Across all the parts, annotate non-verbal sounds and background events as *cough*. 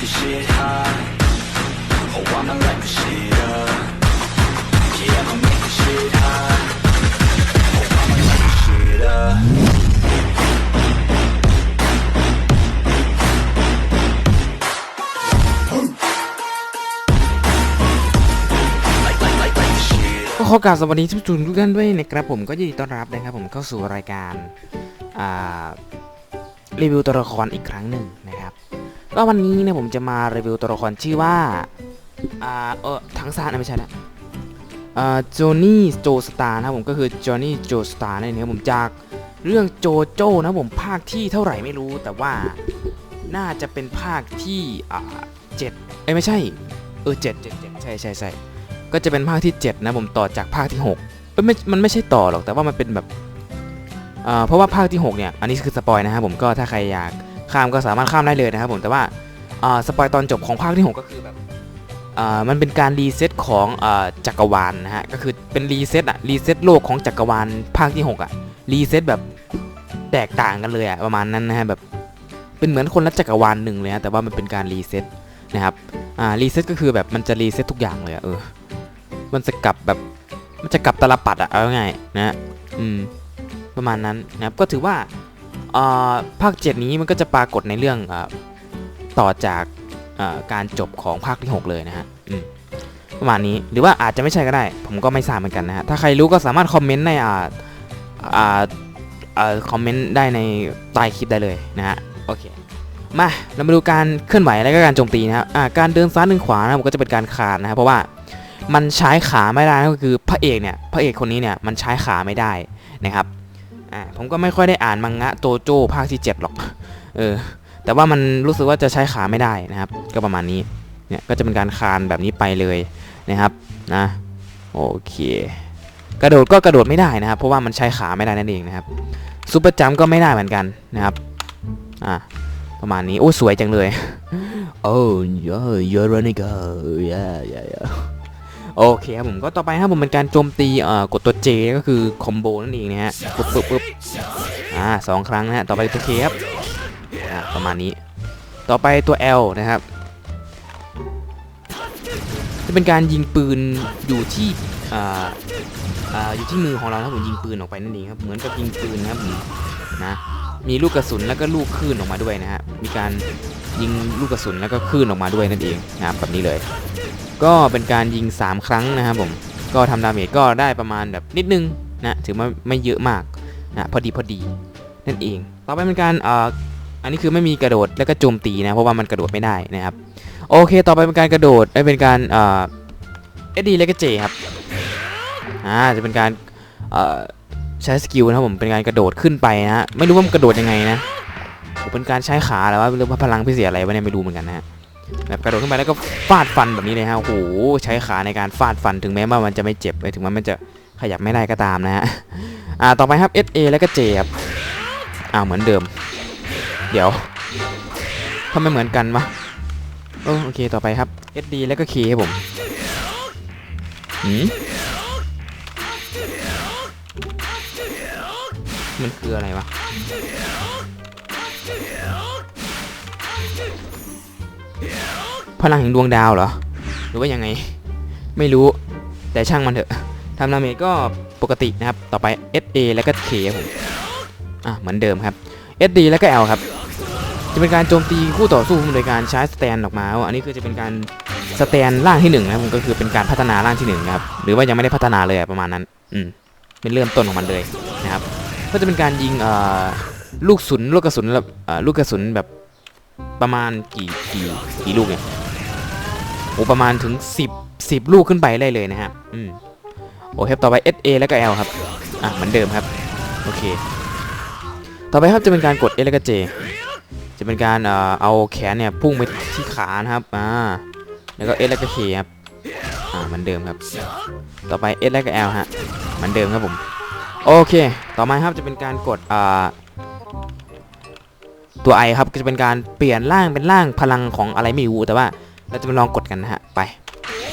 the shit high. Oh, I'ma light the shit up. Yeah, I'ma make the shit high. Oh, I'ma light the shit up. ก็ขอกาบสวัสดีทุกทุนทุกท่านด้วยนะครับผมก็ยินดีต้อนรับนะครับผมเข้าสู่รายการรีวิวตัวละครอีกครั้งหนึ่งนะครับ ก็วันนี้เนี่ยผมจะมารีวิวตัวละครชื่อว่าอ่าเออทั้งซานะไม่ใช่ละอ่าโจนี่โจสตาร์นะผมก็คือจอห์นี่โจสตาร์นั่นเองครับผมจากเรื่องโจโจ้นะผมภาคที่เท่าไหร่ไม่รู้แต่ว่าน่าจะเป็นภาคที่อ่าเจ็ดเอ้ยไม่ใช่เออเจ็ดเจ็ดเจ็ดใช่ใช่ใช่ก็จะเป็นภาคที่ 7 นะผมต่อจากภาคที่6เอ้ยไม่มันไม่ใช่ต่อหรอกแต่ว่ามันเป็นแบบเอ่อเพราะว่าภาคที่ 6 เนี่ย อันนี้คือสปอยนะครับผมก็ถ้าใครอยาก ข้ามก็สามารถข้ามได้เลยนะครับผมแต่ว่าสปอยตอนจบของภาคที่ 6 ก็คือแบบมันเป็นการรีเซ็ตของอจักรวาลนะฮะก็คือเป็นรีเซ็ตอะรีเซ็ตโลกของจักรวาลภาคที่ 6อะรีเซ็ตแบบแตกต่างกันเลยอะประมาณนั้นนะฮะแบบเป็นเหมือนคนละจักรวาลหนึ่งเลยฮะแต่ว่ามันเป็นการรีเซ็ตนะครับอ่ารีเซ็ตก็คือแบบมันจะรีเซ็ตทุกอย่างเลยอะเออมันจะกลับแบบมันจะกลับตลปัดอะเอาง่ายนะอืมประมาณนั้นนะครับก็ถือว่า ภาค 7 นี้มันก็จะปรากฏในเรื่องอต่อจากการจบของภาคที่ 6 เลยนะฮะประมาณนี้หรือว่าอาจจะไม่ใช่ก็ได้ ผมก็ไม่ทราบเหมือนกันนะฮะถ้าใครรู้ก็สามารถคอมเมนต์ในอ่าอ่าอ่าคอมเมนต์ได้ในใต้คลิปได้เลยนะฮะโอเคมาเรามาดูการเคลื่อนไหวและก็การโจมตีนะครับการเดินซ้ายเดินขวานะผมก็จะเป็นการคานนะครับเพราะว่ามันใช้ขาไม่ได้ก็คือพระเอกเนี่ยพระเอกคนนี้เนี่ยมันใช้ขาไม่ได้นะครับ อ่าผมก็ไม่ค่อยได้อ่านมังงะโจโจ้ภาคที่ 7 หรอก เออ แต่ว่ามันรู้สึกว่าจะใช้ขาไม่ได้นะครับ ก็ประมาณนี้ เนี่ยก็จะเป็นการคานแบบนี้ไปเลยนะครับนะโอเค กระโดดก็กระโดดไม่ได้นะครับ เพราะว่ามันใช้ขาไม่ได้นั่นเองนะครับซูเปอร์จัมก็ไม่ได้เหมือนกันนะครับอ่าประมาณนี้ โอ้ สวยจังเลย โอ้ยเยอะเลยนี่ก็ยยย โอเคครับผมก็ต่อไปครับผมเป็นการโจมตีเอ่อกดตัว J ก็คือคอมโบนั่นเองนะฮะปึ๊บปึ๊บปึ๊บอ่าสองครั้งนะฮะต่อไปตัว K ครับอ่าประมาณนี้ ต่อไปตัว L นะครับจะเป็นการยิงปืนอยู่ที่อ่าอ่าอยู่ที่มือของเราครับผมยิงปืนออกไปนั่นเองครับเหมือนกับยิงปืนนะครับผมนะมีลูกกระสุนแล้วก็ลูกคลื่นออกมาด้วยนะฮะมีการยิงลูกกระสุนแล้วก็คลื่นออกมาด้วยนั่นเองนะครับแบบนี้เลย ก็เป็นการยิง 3 ครั้งนะครับผม ก็ทำดาเมจก็ได้ประมาณแบบนิดนึงนะถือว่าไม่เยอะมากนะพอดีพอดีนั่นเอง ต่อไปเป็นการเอ่ออันนี้คือไม่มีกระโดดแล้วก็โจมตีนะเพราะว่ามันกระโดดไม่ได้นะครับโอเค ต่อไปเป็นการกระโดดได้เป็นการเอ่อเอ็ดดี้และก็เจครับอ่าจะเป็นการเอ่อใช้สกิลนะครับผมเป็นการกระโดดขึ้นไปนะฮะไม่รู้ว่ามันกระโดดยังไงนะเป็นการใช้ขาหรือว่าหรือว่าพลังพิเศษอะไรวะเนี่ยไม่รู้เหมือนกันนะฮะ แบบกระโดดขึ้นไปแล้วก็ฟาดฟันแบบนี้เลยฮะโอ้โหใช้ขาในการฟาดฟันถึงแม้ว่ามันจะไม่เจ็บเลยถึงแม้มันจะขยับไม่ได้ก็ตามนะฮะอ่าต่อไปครับ SA แล้วก็ J ครับอ่าเหมือนเดิม เดี๋ยวทำไมเหมือนกันวะโอเคต่อไปครับ SD แล้วก็ K ครับผมหืมมันคืออะไรวะ พลังแห่งดวงดาวเหรอ หรือว่ายังไง ไม่รู้ แต่ช่างมันเถอะทำดาเมจก็ปกตินะครับ ต่อไป SA แล้วก็ K ผมอะเหมือนเดิมครับ SD แล้วก็ L ครับ จะเป็นการโจมตีคู่ต่อสู้โดยการใช้สแตนออกมา อันนี้คือจะเป็นการสแตนร่างที่หนึ่งนะผมก็คือเป็นการพัฒนาร่างที่หนึ่งครับ หรือว่ายังไม่ได้พัฒนาเลยประมาณนั้น อืม เป็นเริ่มต้นของมันเลยนะครับ ก็จะเป็นการยิงเอ่อลูกสุนลูกกระสุนแบบเอ่อลูกกระสุนแบบประมาณกี่กี่กี่ลูกเนี่ย อ้ประมาณถึง 10 10 ลูกขึ้นไปได้เลยนะฮะอืมโอเคต่อไป SA แล้วก็ L ครับ อะเหมือนเดิมครับ โอเค ต่อไปครับจะเป็นการกด S แล้วก็ J จะเป็นการเอ่อเอาแขนเนี่ยพุ่งไปที่ขานะครับ อ่า แล้วก็ S แล้วก็ K ครับ อ่าเหมือนเดิมครับ ต่อไป S แล้วก็ L ฮะ เหมือนเดิมครับผม โอเค ต่อมาครับจะเป็นการกดอ่าตัว I ครับ ก็จะเป็นการเปลี่ยนร่างเป็นร่างพลังของอะไรไม่รู้แต่ว่า เราจะมาลองกดกันนะฮะ ไป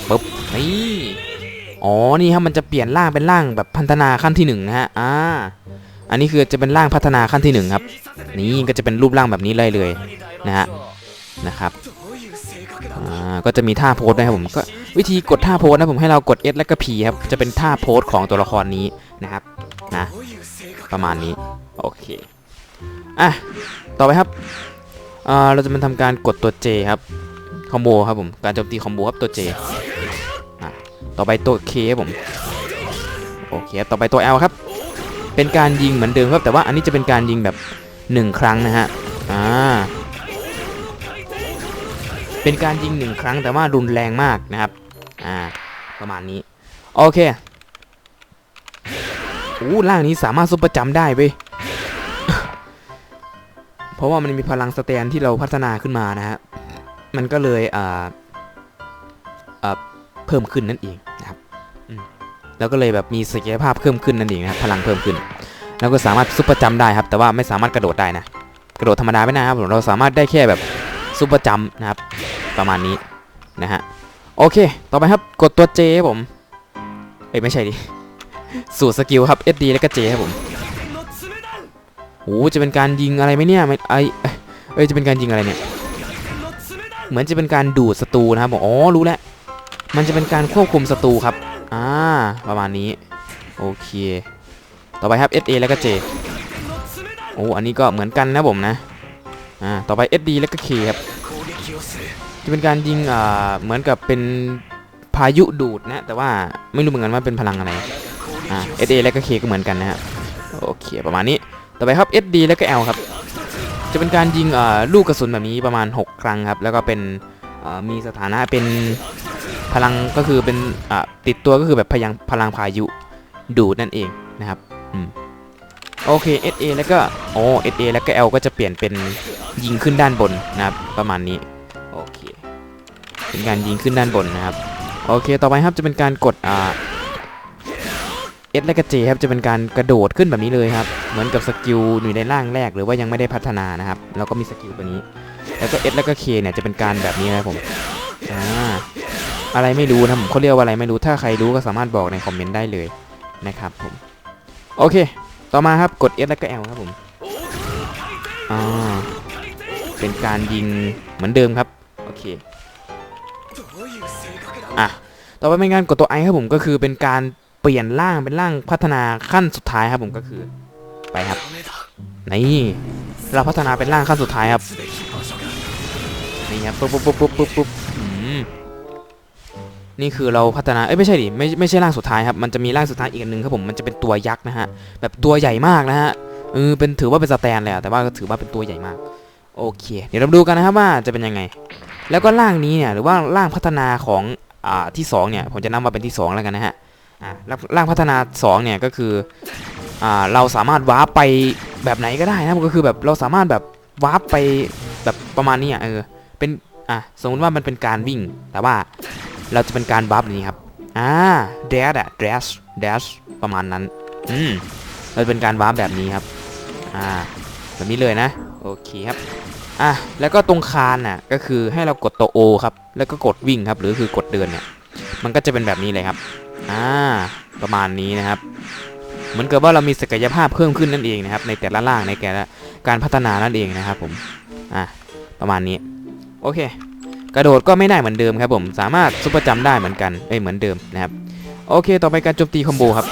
ปึ๊บนี่อ๋อ นี่ครับมันจะเปลี่ยนร่างเป็นร่างแบบพัฒนาขั้นที่หนึ่งนะฮะ อ่า อันนี้คือจะเป็นร่างพัฒนาขั้นที่หนึ่งครับ นี่ก็จะเป็นรูปร่างแบบนี้เลยเลยนะฮะ นะครับ อ่า ก็จะมีท่าโพสด้วยครับผม ก็วิธีกดท่าโพสนะผมให้เรากด S แล้วก็ P ครับ จะเป็นท่าโพสของตัวละครนี้นะครับ นะ ประมาณนี้ โอเค อะ ต่อไปครับ อ่า เราจะมาทำการกดตัว J ครับ คอมโบครับผม การโจมตีคอมโบครับตัว J อะต่อไปตัว K ครับผม โอเค ต่อไปตัว L ครับ เป็นการยิงเหมือนเดิมครับ แต่ว่าอันนี้จะเป็นการยิงแบบหนึ่งครั้งนะฮะ อ่า เป็นการยิงหนึ่งครั้งแต่ว่ารุนแรงมากนะครับ อ่า ประมาณนี้ โอเคโอ้ร่างนี้สามารถซุปปร์จัมป์ได้เว้ยเพราะว่ามันมีพลังสแตนที่เราพัฒนาขึ้นมานะฮะ มันก็เลยอ่าอ่าเพิ่มขึ้นนั่นเองนะครับอืมแล้วก็เลยแบบมีศักยภาพเพิ่มขึ้นนั่นเองนะครับพลังเพิ่มขึ้น แล้วก็สามารถซุปเปอร์จัมป์ได้ครับ แต่ว่าไม่สามารถกระโดดได้นะ กระโดดธรรมดาไม่ได้ครับผมเราสามารถได้แค่แบบซุปเปอร์จัมป์นะครับ ประมาณนี้นะฮะโอเค ต่อไปครับกดตัว J ครับผมเอ้ยไม่ใช่ดิสูตรสกิลครับ SD แล้วก็ J ครับผมโอ้จะเป็นการยิงอะไรไหมเนี่ยไม่ไอเอ้ยเอ้ยจะเป็นการยิงอะไรเนี่ย เหมือนจะเป็นการดูดศัตรูนะครับผมอ๋อรู้แล้วมันจะเป็นการควบคุมศัตรูครับอ่าประมาณนี้โอเคต่อไปครับ SA แล้วก็ J โอ้อันนี้ก็เหมือนกันนะผมนะอ่าต่อไป SD แล้วก็ K ครับจะเป็นการยิงอ่าเหมือนกับเป็นพายุดูดนะแต่ว่าไม่รู้เหมือนกันว่าเป็นพลังอะไรอ่า SA และก็ K ก็เหมือนกันนะฮะโอเคประมาณนี้ต่อไปครับ SD และก็ L ครับ จะเป็นการยิงลูกกระสุนแบบนี้ประมาณ 6 ครั้งครับ แล้วก็เป็นมีสถานะเป็นพลังก็คือเป็นติดตัวก็คือแบบพลังพลังพายุดูดนั่นเองนะครับอโอเค SA แล้วก็โอ้ SA แล้วก็ L ก็จะเปลี่ยนเป็นยิงขึ้นด้านบนนะครับ ประมาณนี้โอเคเป็นการยิงขึ้นด้านบนนะครับ โอเค ต่อไปครับจะเป็นการกดอ่า S และก็ J ครับจะเป็นการกระโดดขึ้นแบบนี้เลยครับเหมือนกับสกิลอยู่ในร่างแรกหรือว่ายังไม่ได้พัฒนานะครับแล้วก็มีสกิลตัวนี้ แล้วก็ S แล้วก็ K เนี่ยจะเป็นการแบบนี้นะครับผมอ่าอะไรไม่รู้นะผมเขาเรียกว่าอะไรไม่รู้ถ้าใครรู้ก็สามารถบอกในคอมเมนต์ได้เลยนะครับผมโอเค ต่อมาครับกด S แล้วก็ L ครับผมอ่าเป็นการยิงเหมือนเดิมครับโอเคอะต่อไปเป็นการกดตัว I ครับผมก็คือเป็นการ ปลี่ยนร่างเป็นร่างพัฒนาขั้นสุดท้ายครับผมก็คือไปครับนี่เราพัฒนาเป็นร่างขั้นสุดท้ายครับนี่ครับปุ๊บปุ๊บปุ๊บปุ๊บปุ๊บปุ๊บนี่คือเราพัฒนาเอ้ยไม่ใช่ดิไม่ไม่ใช่ร่างสุดท้ายครับมันจะมีร่างสุดท้ายอีกหนึ่งครับผมมันจะเป็นตัวยักษ์นะฮะแบบตัวใหญ่มากนะฮะเออเป็นถือว่าเป็นสแตนเลยอะแต่ว่าถือว่าเป็นตัวใหญ่มากโอเค เดี๋ยวเราดูกันนะครับว่าจะเป็นยังไง แล้วก็ร่างนี้เนี่ยหรือว่าร่างพัฒนาของอ่าที่สองเนี่ยผมจะนำมาเป็นที่สองแล้วกันนะฮะ อ่าร่างพัฒนาสองเนี่ยก็คืออ่าเราสามารถวาร์ปไปแบบไหนก็ได้นะก็คือแบบเราสามารถแบบวาร์ปไปแบบประมาณนี้อะเออเป็นอะสมมติว่ามันเป็นการวิ่ง แต่ว่าเราจะเป็นการวาร์ปนี้ครับอ่า dash อะ dash dash ประมาณนั้นอืมเราจะเป็นการวาร์ปแบบนี้ครับอ่าแบบนี้เลยนะโอเคครับอะแล้วก็ตรงคานน่ะก็คือให้เรากดตัว O ครับแล้วก็กดวิ่งครับหรือคือกดเดินเนี่ยมันก็จะเป็นแบบนี้เลยครับ อ่าประมาณนี้นะครับ เหมือนกับว่าเรามีศักยภาพเพิ่มขึ้นนั่นเองนะครับ ในแต่ละล่างในแต่ละการพัฒนานั่นเองนะครับผมอะประมาณนี้โอเค กระโดดก็ไม่ได้เหมือนเดิมครับผมสามารถซุปเปอร์จัมได้เหมือนกันเอ้ยเหมือนเดิมนะครับโอเค ต่อไปการโจมตีคอมโบครับ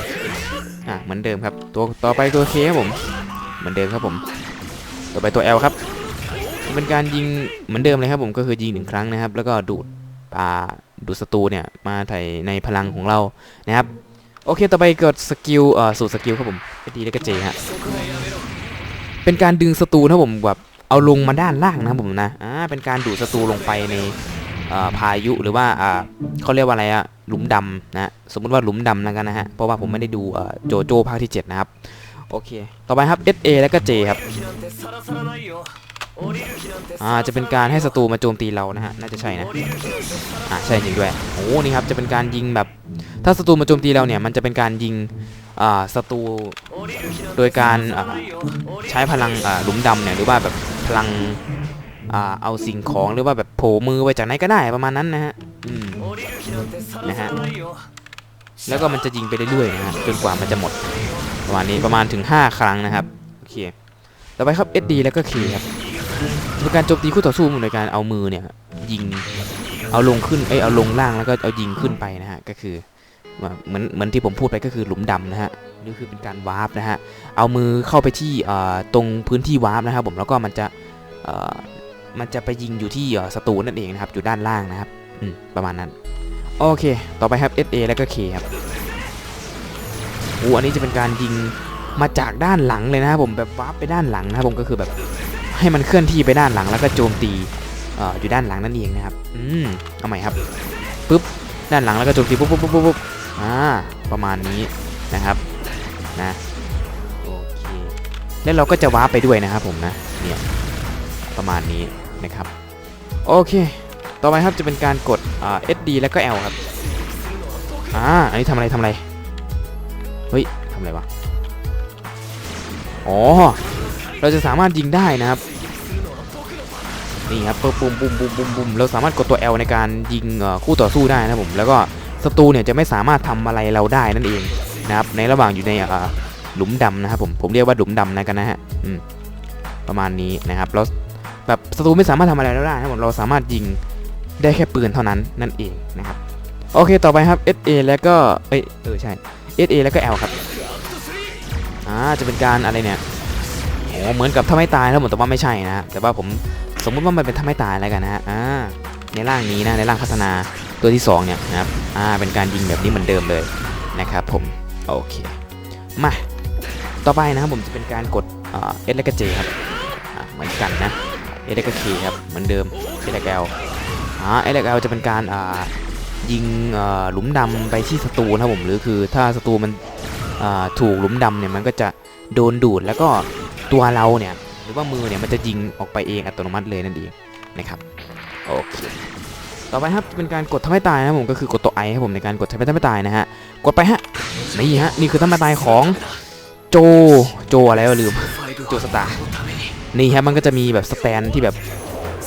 อะเหมือนเดิมครับ ตัวต่อไปตัว K ครับผม เหมือนเดิมครับผม ต่อไปตัว L ครับเป็นการยิงเหมือนเดิมเลยครับผมก็คือยิงหนึ่งครั้งนะครับ แล้วก็ดูดปลา ดูศัตรูเนี่ยมาใส่ในพลังของเรานะครับโอเค ต่อไปเกิดสกิลเอ่อสูตรสกิลครับผมดีแล้วก็เจฮะเป็นการดึงศัตรูนะผมแบบเอาลงมาด้านล่างนะผมนะอ่าเป็นการดูดศัตรูลงไปในเอ่อพายุหรือว่าอ่าเขาเรียกว่าอะไรอะหลุมดำนะสมมุติว่าหลุมดำแล้วกันนะฮะเพราะว่าผมไม่ได้ดูเอ่อโจโจภาคที่ 7 นะครับ โอเค ต่อไปครับ SA แล้วก็ J ครับ อ่าจะเป็นการให้ศัตรูมาโจมตีเรานะฮะน่าจะใช่นะอ่าใช่จริงด้วยโอ้นี่ครับจะเป็นการยิงแบบ ถ้าศัตรูมาโจมตีเราเนี่ยมันจะเป็นการยิงอ่าศัตรูโดยการใช้พลังอ่าหลุมดำเนี่ยหรือว่าแบบพลังอ่าเอาสิ่งของหรือว่าแบบโผล่มือไปจากไหนก็ได้ประมาณนั้นนะฮะอืมนะฮะแล้วก็มันจะยิงไปเรื่อยๆนะฮะจนกว่ามันจะหมดประมาณนี้ประมาณถึง 5 ครั้งนะครับโอเคต่อไปครับ SD แล้วก็ K ครับ เป็นการโจมตีคู่ต่อสู้โดยการเอามือเนี่ยยิงเอาลงขึ้นเอ้ยเอาลงล่างแล้วก็เอายิงขึ้นไปนะฮะก็คือเหมือนเหมือนที่ผมพูดไปก็คือหลุมดำนะฮะนี่คือเป็นการวาร์ปนะฮะเอามือเข้าไปที่ตรงพื้นที่วาร์ปนะครับผมแล้วก็มันจะมันจะไปยิงอยู่ที่ศัตรูนั่นเองนะครับอยู่ด้านล่างนะครับอืประมาณนั้นโอเค ต่อไปครับ SA แล้วก็ K ครับโอ้อันนี้จะเป็นการยิงมาจากด้านหลังเลยนะครับผมแบบวาร์ปไปด้านหลังนะครับผมก็คือแบบ ให้มันเคลื่อนที่ไปด้านหลังแล้วก็โจมตีออยู่ด้านหลังนั่นเองนะครับอืมเอาใหม่ครับปึ๊บด้านหลังแล้วก็โจมตีปุ๊บปุ๊บปุ๊บปุ๊บอ่าประมาณนี้นะครับนะโอเคแล้วเราก็จะว้าไปด้วยนะครับผมนะเนี่ยประมาณนี้นะครับโอเค ต่อไปครับจะเป็นการกดอ่า SD แล้วก็ L ครับอ่าอันนี้ทำอะไรทำอะไรเฮ้ยทำอะไรวะอ๋อ เราจะสามารถยิงได้นะครับนี่ครับปุ่มปุ่มปุ่มปุ่มปุ่มปุ่มเราสามารถกดตัว L ในการยิงคู่ต่อสู้ได้นะผมแล้วก็ศัตรูเนี่ยจะไม่สามารถทำอะไรเราได้นั่นเองนะครับในระหว่างอยู่ในหลุมดำนะครับผมผมเรียกว่าหลุมดำนะกันนะฮะประมาณนี้นะครับเราแบบศัตรูไม่สามารถทำอะไรเราได้นะครับผมเราสามารถยิงได้แค่ปืนเท่านั้นนั่นเองนะครับโอเคต่อไปครับ SA แล้วก็เอ้ยเออใช่ SA แล้วก็ L ครับอ่าจะเป็นการอะไรเนี่ย เหมือนกับถ้าไม่ตายแล้วผมแต่ว่าไม่ใช่นะฮะแต่ว่าผมสมมุติว่ามันเป็นถ้าไม่ตายแล้วกันนะฮะอ่าในร่างนี้นะในร่างพัฒนาตัวที่สองเนี่ยนะครับอ่าเป็นการยิงแบบนี้เหมือนเดิมเลยนะครับผมโอเคมาต่อไปนะครับผมจะเป็นการกดเอสและก็ J ครับเหมือนกันนะเอสและก็ K ครับเหมือนเดิมเอสและก็ L อ่าเอสและก็ L จะเป็นการอ่ายิงหลุมดำไปที่ศัตรูนะครับผมหรือคือถ้าศัตรูมันถูกหลุมดำเนี่ยมันก็จะโดนดูดแล้วก็ ตัวเราเนี่ยหรือว่ามือเนี่ยมันจะยิงออกไปเองอัตโนมัติเลยนั่นเองนะครับโอเคต่อไปครับเป็นการกดทำให้ตายนะผมก็คือกดตัวไอครับผมในการกดทำให้ทำให้ตายนะฮะกดไปฮะนี่ฮะนี่คือทำให้ตายของโจโจอะไรลืมโจสตาร์นี่ฮะมันก็จะมีแบบสแตนที่แบบ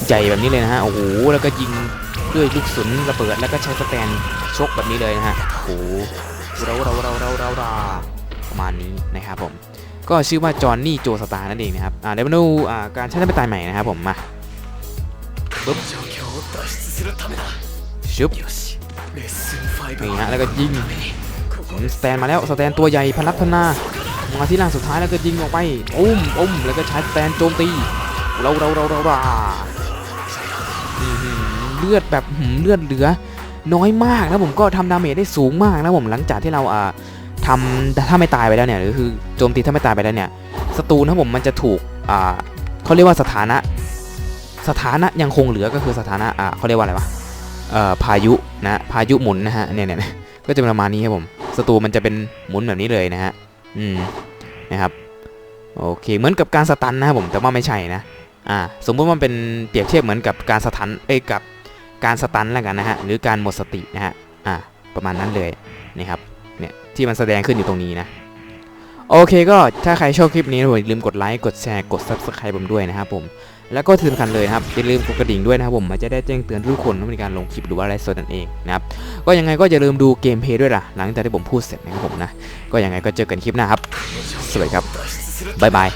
ใหญ่แบบนี้เลยนะฮะโอ้โหแล้วก็ยิงด้วยลูกศุนระเบิดแล้วก็ใช้สแตนชกแบบนี้เลยนะฮะโอ้โหเราเราเราเราเราประมาณนี้นะครับผม ก็ชื่อว่าจอห์นนี่โจสตาร์นั่นเองนะครับเดี๋ยวมาดูการใช้น้ำตายใหม่นะครับผมมาปึ๊บชึบนี่ฮะแล้วก็ยิงสแตนมาแล้วสแตนตัวใหญ่พนับพนามาที่ล่างสุดท้ายแล้วก็ยิงออกไปอุ้มอุ้มแล้วก็ใช้สแตนโจมตีเราเราเราเราเราเลือดแบบเลือดเหลือน้อยมากนะผมก็ทำดาเมจได้สูงมากนะผมหลังจากที่เราอ่า ทำถ้าไม่ตายไปแล้วเนี่ยหรือคือโจมตีถ้าไม่ตายไปแล้วเนี่ยศัตรูนะผมมันจะถูกอ่าเขาเรียกว่าสถานะ สถานะยังคงเหลือก็คือสถานะอ่าเขาเรียกว่าอะไรวะเอ่อพายุนะพายุหมุนนะฮะเนี่ยเนี่ยก็จะเป็นประมาณนี้ครับผมศัตรูมันจะเป็นหมุนแบบนี้เลยนะฮะอืมนะครับโอเคเหมือนกับการสตันนะครับผมแต่ว่าไม่ใช่นะอ่าสมมติว่ามันเป็นเปรียบเทียบเหมือนกับการสตันเอ้ยกับการสตันแล้วกันนะฮะหรือการหมดสตินะฮะอ่าประมาณนั้นเลยนะครับ ที่มันแสดงขึ้นอยู่ตรงนี้นะ โอเคก็ถ้าใครชอบคลิปนี้อย่าลืมกดไลค์กดแชร์กด Subscribe ผมด้วยนะครับผมแล้วก็ที่สำคัญเลยนะครับอย่าลืมกดกระดิ่งด้วยนะครับผมมันจะได้แจ้งเตือนทุกคนว่ามีการลงคลิปหรือว่าอะไรสดนั่นเองนะครับก็ยังไงก็อย่าลืมดูเกมเพย์ด้วยล่ะ หลังจากที่ผมพูดเสร็จนะครับผมนะ ก็ยังไงก็เจอกันคลิปหน้าครับ สวัสดีครับบ๊ายบาย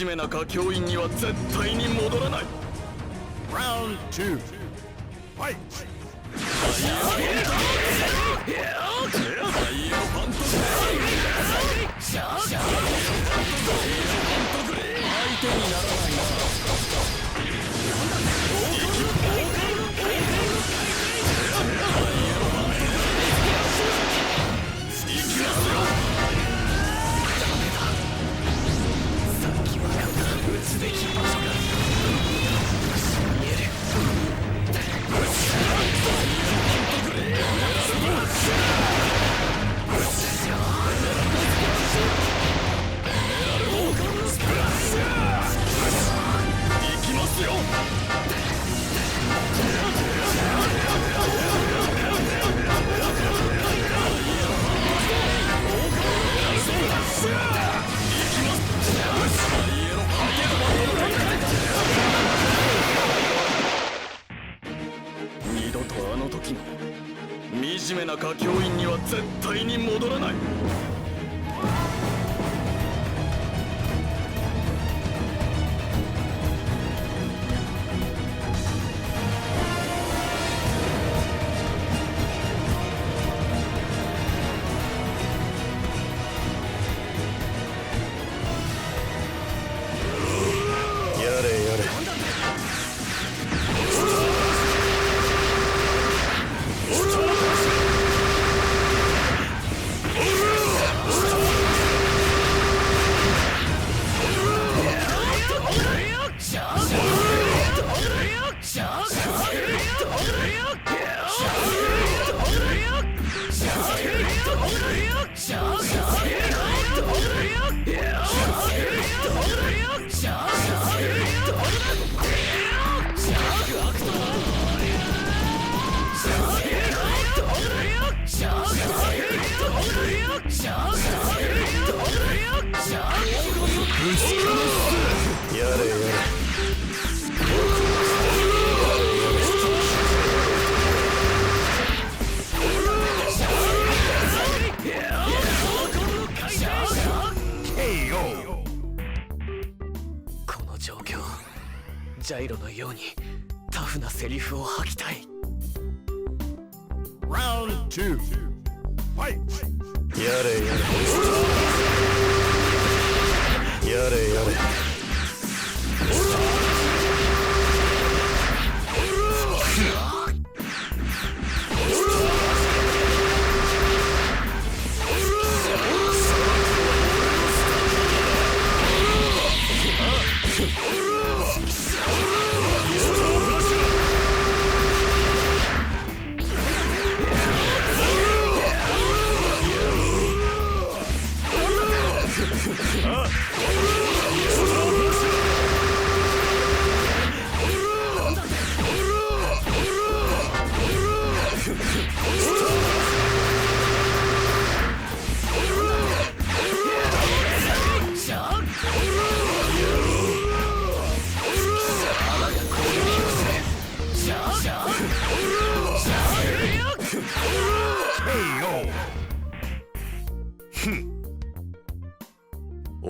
惨めな歌教員には絶対に戻らない。2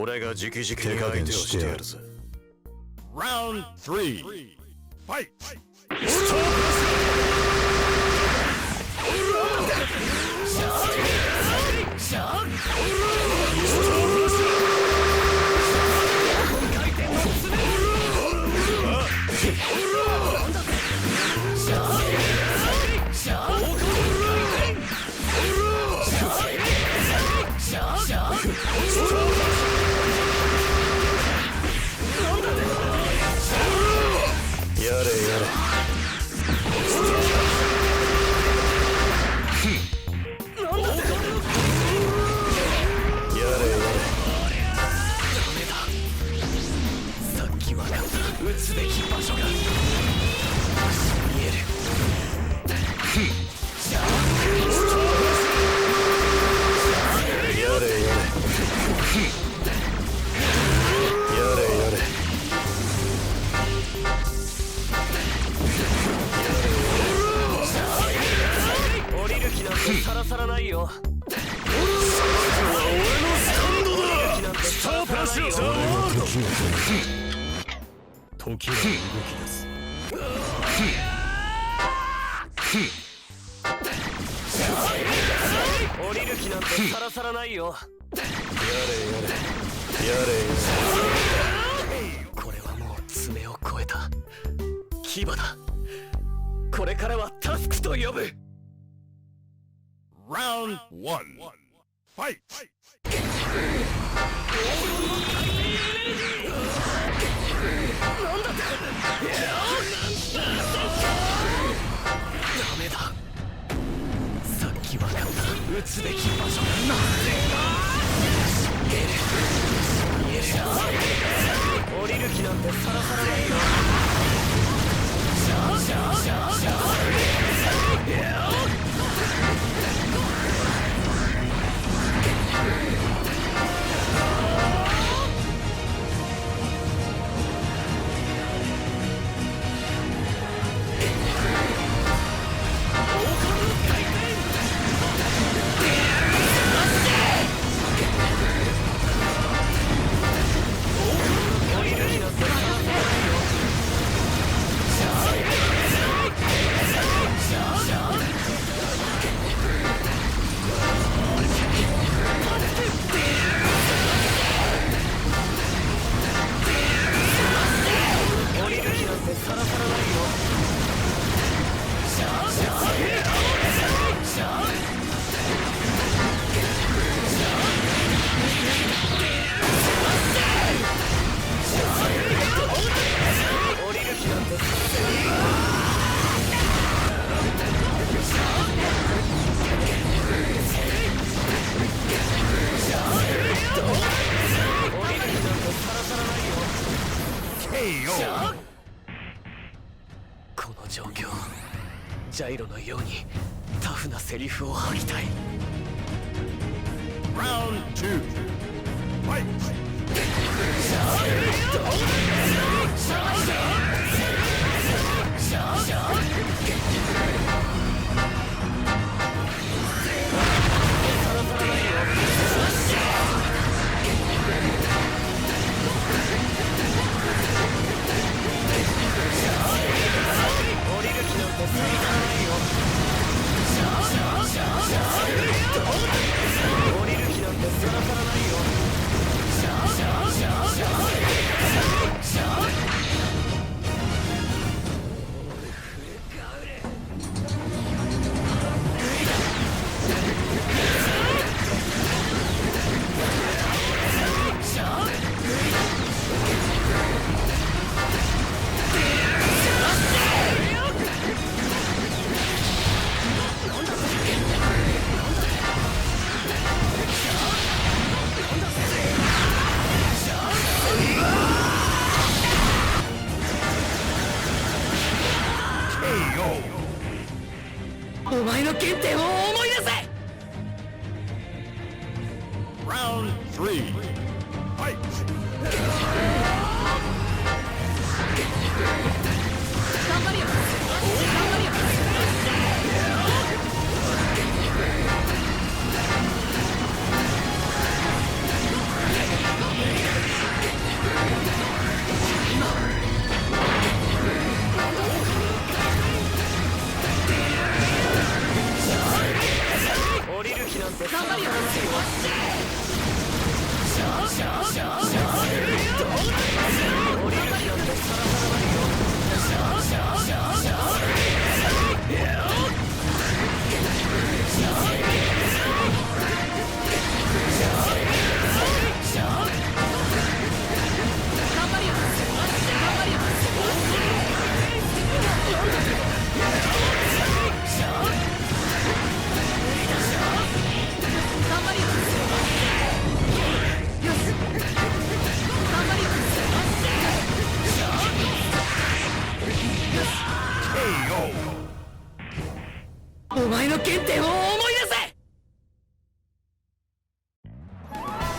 俺が直々に手加減してやるぜ。3! ファイト降りる気なんてさらさらないよ。やれやれやれこれはもう爪を越えた。牙だ。これからはタスクと呼ぶ。1 *laughs* *laughs* ダメだ。き分かった撃つべき場所。なぜ見える見える降りる気なんてさらさらないよ降